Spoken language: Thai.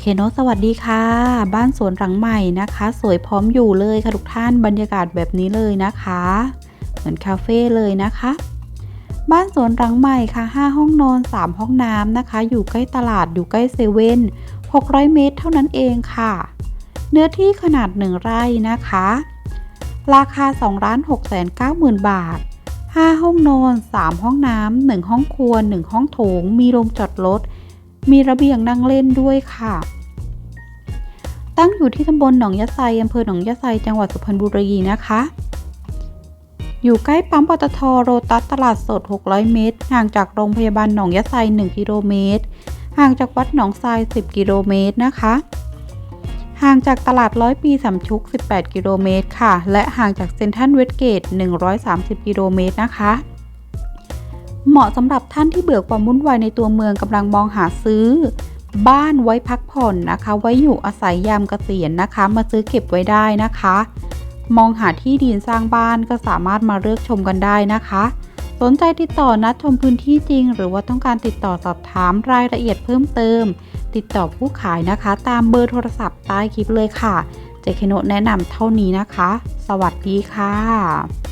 เคโนสวัสดีค่ะ บ้านสวนหลังใหม่นะคะ สวยพร้อมอยู่เลยค่ะทุกท่านบรรยากาศแบบนี้เลยนะคะ เหมือนคาเฟ่เลยนะคะ บ้านสวนหลังใหม่ค่ะ 5 ห้องนอน 3 ห้องน้ำนะคะ อยู่ใกล้ตลาดอยู่ใกล้เซเว่น600 เมตรเท่านั้นเองค่ะ เนื้อที่ขนาด 1 ไร่นะคะ ราคา2 6 9 0 0 0 0 บาท 5 ห้องนอน 3 ห้องน้ำ1ห้องครัว 1 ห้องโถง มีโรงจอดรถ มีระเบียงนั่งเล่นด้วยค่ะ ตั้งอยู่ที่ตำบลหนองยะไซอำเภอหนองยะไซจังหวัดสุพรรณบุรีนะคะ อยู่ใกล้ปั๊มปตทโรตัสตลาดสด 600 เมตร ห่างจากโรงพยาบาลหนองยะไซ 1 กิโลเมตร ห่างจากวัดหนองทราย 10 กิโลเมตรนะคะ ห่างจากตลาดร้อยปีสำชุก 18 กิโลเมตรค่ะ และห่างจากเซ็นทรัลเวสเกต 130 กิโลเมตรนะคะ เหมาะสำหรับท่านที่เบื่อความวุ่นวายในตัวเมืองกำลังมองหาซื้อ บ้านไว้พักผ่อนนะคะ ไว้อยู่อาศัยยามเกษียณนะคะ มาซื้อเก็บไว้ได้นะคะ มองหาที่ดินสร้างบ้านก็สามารถมาเลือกชมกันได้นะคะ สนใจติดต่อนัดชมพื้นที่จริง หรือว่าต้องการติดต่อสอบถามรายละเอียดเพิ่มเติม ติดต่อผู้ขายนะคะ ตามเบอร์โทรศัพท์ใต้คลิปเลยค่ะเจคโนแนะนำเท่านี้นะคะ สวัสดีค่ะ